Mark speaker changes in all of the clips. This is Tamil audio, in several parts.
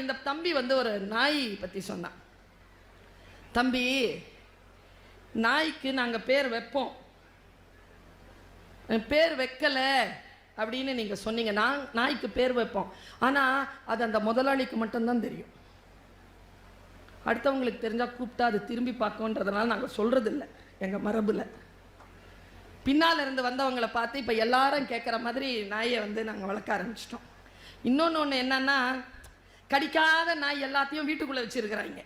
Speaker 1: இந்த தம்பி வந்து ஒரு நாய் பற்றி சொன்னான். தம்பி நாய்க்கு நாங்கள் பேர் வைப்போம். பேர் வைக்கல அப்படின்னு நீங்கள் சொன்னீங்க. நான் நாய்க்கு பேர் வைப்போம். ஆனால் அது அந்த முதலாளிக்கு மட்டும்தான் தெரியும். அடுத்தவங்களுக்கு தெரிஞ்சால் கூப்பிட்டா அது திரும்பி பார்க்கன்றதுனால நாங்கள் சொல்கிறதில்ல எங்கள் மரபில். பின்னால் இருந்து வந்தவங்களை பார்த்து இப்போ எல்லாரும் கேட்குற மாதிரி நாயை வந்து நாங்கள் வளர்க்க ஆரம்பிச்சிட்டோம். இன்னொன்று ஒன்று என்னன்னா கடிக்காத நாய் எல்லாத்தையும் வீட்டுக்குள்ளே வச்சிருக்கிறாங்க.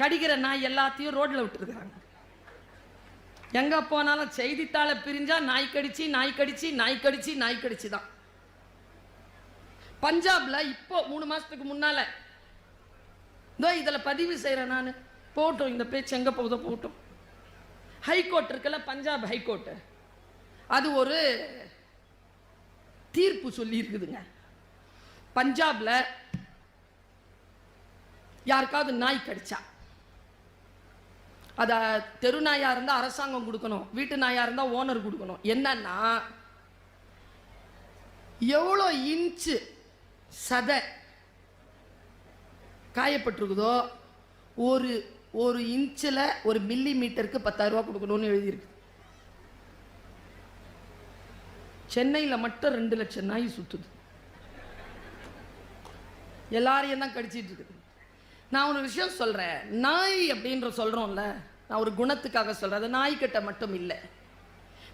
Speaker 1: கடிக்கிற நாய் எல்லாத்தையும் ரோட்டில் விட்டுருக்குறாங்க. எங்கே போனாலும் செய்தித்தாளை பிரிஞ்சா நாய் கடிச்சு நாய் கடிச்சு நாய் கடிச்சு நாய் கடிச்சு தான் பஞ்சாப்ல இப்போ மூணு மாசத்துக்கு முன்னால இதோ இதில் பதிவு செய்கிறேன் நான். போட்டும் இந்த பேச்சு எங்கே போகுதோ போட்டோம். ஹைகோர்ட் இருக்குல்ல பஞ்சாப் ஹைகோர்ட்டு. அது ஒரு தீர்ப்பு சொல்லி இருக்குதுங்க பஞ்சாப்ல யாருக்காவது நாய் கடிச்சா அத தெரு நாயா இருந்தா அரசாங்கம் கொடுக்கணும் வீட்டு நாயா இருந்தா ஓனர் கொடுக்கணும். என்னன்னா எவ்வளோ இன்ச்சு சதை காயப்பட்டிருக்குதோ ஒரு ஒரு இன்ச்சில் ஒரு மில்லி மீட்டருக்கு பத்தாயிரம் ரூபா கொடுக்கணும்னு எழுதியிருக்கு. சென்னையில் மட்டும் ரெண்டு லட்சம் நாய் சுற்றுது எல்லாரையும் தான் கடிச்சிட்டு இருக்குது. நான் ஒரு விஷயம் சொல்கிறேன் நாய் அப்படின்ற சொல்கிறோம்ல நான் ஒரு குணத்துக்காக சொல்கிறேன் அது நாய்க்கிட்ட மட்டும் இல்லை.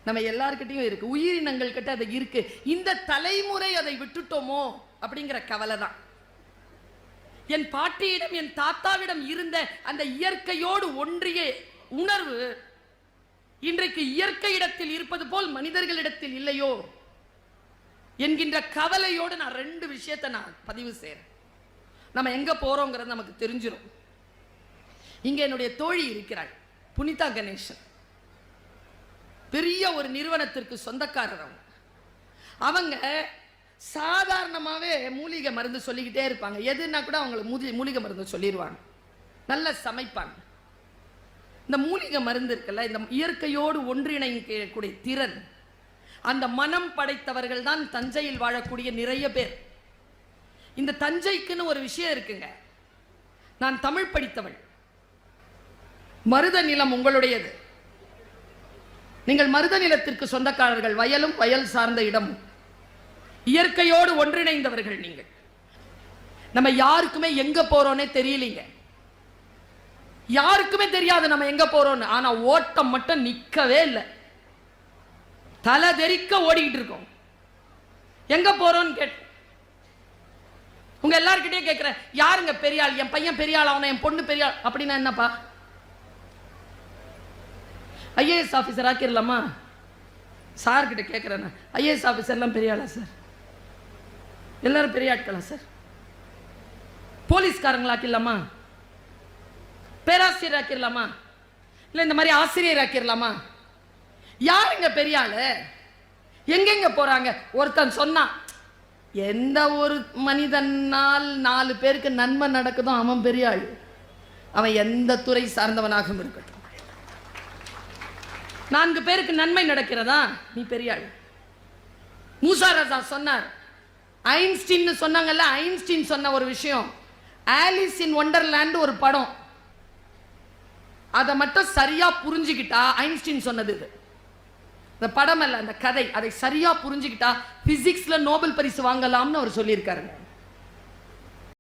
Speaker 1: நம்ம எல்லார்கிட்டயும் இருக்குது உயிரினங்கள் கிட்ட அது இருக்குது இந்த தலைமுறை அதை விட்டுட்டோமோ அப்படிங்கிற கவலை தான். என் பாட்டியிடம் என் தாத்தாவிடம் இருந்த அந்த இயற்கையோடு ஒன்றிய உணர்வு இன்றைக்கு இயற்கை இடத்தில் இருப்பது போல் மனிதர்களிடத்தில் இல்லையோ என்கின்ற கவலையோடு நான் ரெண்டு விஷயத்தை நான் பதிவு செய்கிறேன் நம்ம எங்கே போகிறோங்கிறது நமக்கு தெரிஞ்சிடும் இங்கே என்னுடைய தோழி இருக்கிறாள் புனிதா கணேசன். பெரிய ஒரு நிறுவனத்திற்கு சொந்தக்காரர் அவங்க அவங்க சாதாரணமாகவே மூலிகை மருந்து சொல்லிக்கிட்டே இருப்பாங்க. எதுன்னா கூட அவங்களுக்கு மூலிகை மருந்து சொல்லிடுவாங்க நல்லா சமைப்பாங்க. இந்த மூலிகை மருந்து இருக்குல்ல இந்த இயற்கையோடு ஒன்றிணைக்கக்கூடிய திறன் அந்த மனம் படைத்தவர்கள் தான் தஞ்சையில் வாழக்கூடிய நிறைய பேர். இந்த தஞ்சைக்குன்னு ஒரு விஷயம் இருக்குங்க. நான் தமிழ் படித்தவள். மருத நிலம் உங்களுடையது. நீங்கள் மருத நிலத்திற்கு சொந்தக்காரர்கள் வயலும் வயல் சார்ந்த இடமும். இயற்கையோடு ஒன்றிணைந்தவர்கள் நீங்கள். நம்ம யாருக்குமே எங்க போறோன்னே தெரியலீங்க. யாருக்குமே தெரியாது நம்ம எங்க போறோம்னு. ஆனா ஓட்டம் மட்டும் நிக்கவே இல்லை. தலை தெறிக்க ஓடிக்கிட்டு இருக்கோம். எங்க போறோம்னு கேட்டு. உங்க எல்லார்கிட்டயும் கேட்கிறேன் யாருங்க பெரியாள்? என் பையன் பெரியாள் அவனை என் பொண்ணு பெரியாள் அப்படின்னா என்னப்பா? ஐஏஎஸ் ஆஃபீஸர் ஆக்கிடலாமா சார் கிட்ட கேட்குறேன் ஐஏஎஸ் ஆஃபீஸர்லாம் பெரிய ஆளா சார் எல்லாரும் பெரிய ஆட்களா சார் போலீஸ்காரங்களாக்கிடலாமா பேராசிரியர் ஆக்கிடலாமா இல்லை இந்த மாதிரி ஆசிரியர் ஆக்கிடலாமா யாருங்க பெரிய ஆளு? எங்கெங்க போறாங்க? ஒருத்தன் சொன்னான் எந்த ஒரு மனிதனால் நாலு பேருக்கு நன்மை நடக்குதோ அவன் பெரிய ஆள். அவன் எந்த துறை சார்ந்தவனாகவும் இருக்கட்டும். நான்கு பேருக்கு நன்மை நடக்கிறதா? நீ பெரிய ஆள். மூசா ராஜா சொன்னார். ஐன்ஸ்டீன் சொன்னாங்கல்ல ஐன்ஸ்டீன் சொன்ன ஒரு விஷயம். ஆலிஸ் இன் ஒண்டர்லேண்ட் ஒரு படம். அதை மட்டும் சரியா புரிஞ்சுக்கிட்டா ஐன்ஸ்டீன் சொன்னது இது. இந்த படம் அல்ல அந்த கதை அதை சரியா புரிஞ்சுக்கிட்டா பிசிக்ஸ்ல நோபல் பரிசு வாங்கலாம்னு அவர் சொல்லியிருக்காருங்க.